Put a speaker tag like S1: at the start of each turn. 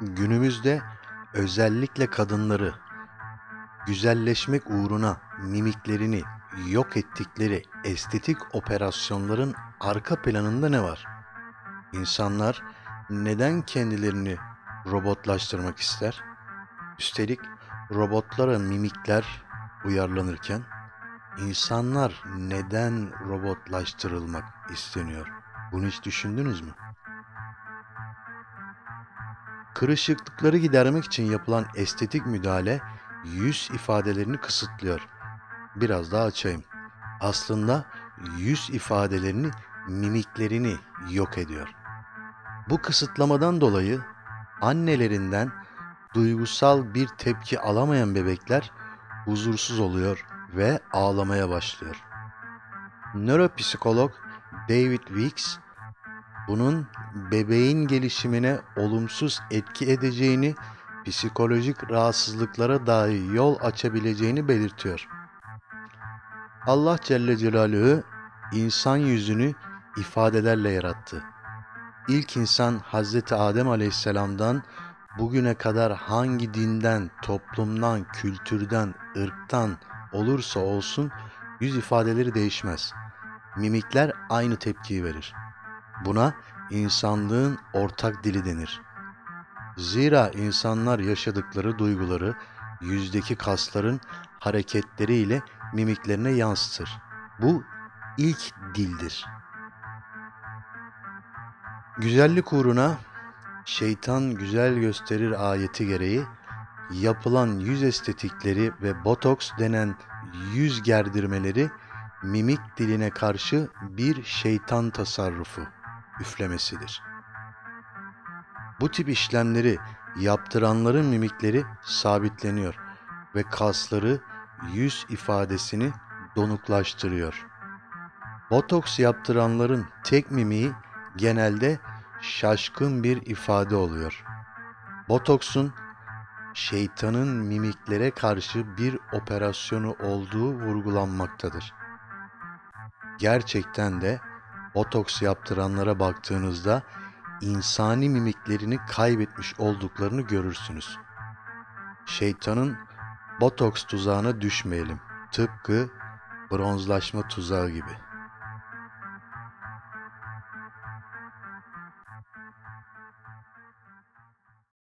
S1: Günümüzde özellikle kadınları güzelleşmek uğruna mimiklerini yok ettikleri estetik operasyonların arka planında ne var? İnsanlar neden kendilerini robotlaştırmak ister? Üstelik robotlara mimikler uyarlanırken insanlar neden robotlaştırılmak isteniyor? Bunu hiç düşündünüz mü? Kırışıklıkları gidermek için yapılan estetik müdahale yüz ifadelerini kısıtlıyor. Biraz daha açayım. Aslında yüz ifadelerini, mimiklerini yok ediyor. Bu kısıtlamadan dolayı annelerinden duygusal bir tepki alamayan bebekler huzursuz oluyor ve ağlamaya başlıyor. Nöropsikolog David Weeks bunun bebeğin gelişimine olumsuz etki edeceğini, psikolojik rahatsızlıklara dahi yol açabileceğini belirtiyor. Allah Celle Celaluhu insan yüzünü ifadelerle yarattı. İlk insan Hazreti Adem Aleyhisselam'dan bugüne kadar hangi dinden, toplumdan, kültürden, ırktan olursa olsun yüz ifadeleri değişmez. Mimikler aynı tepkiyi verir. Buna insanlığın ortak dili denir. Zira insanlar yaşadıkları duyguları yüzdeki kasların hareketleriyle mimiklerine yansıtır. Bu ilk dildir. Güzellik uğruna şeytan güzel gösterir ayeti gereği yapılan yüz estetikleri ve botoks denen yüz gerdirmeleri mimik diline karşı bir şeytan tasarrufu üflemesidir. Bu tip işlemleri yaptıranların mimikleri sabitleniyor ve kasları yüz ifadesini donuklaştırıyor. Botoks yaptıranların tek mimiği genelde şaşkın bir ifade oluyor. Botoksun şeytanın mimiklere karşı bir operasyonu olduğu vurgulanmaktadır. Gerçekten de botoks yaptıranlara baktığınızda insani mimiklerini kaybetmiş olduklarını görürsünüz. Şeytanın botoks tuzağına düşmeyelim. Tıpkı bronzlaşma tuzağı gibi.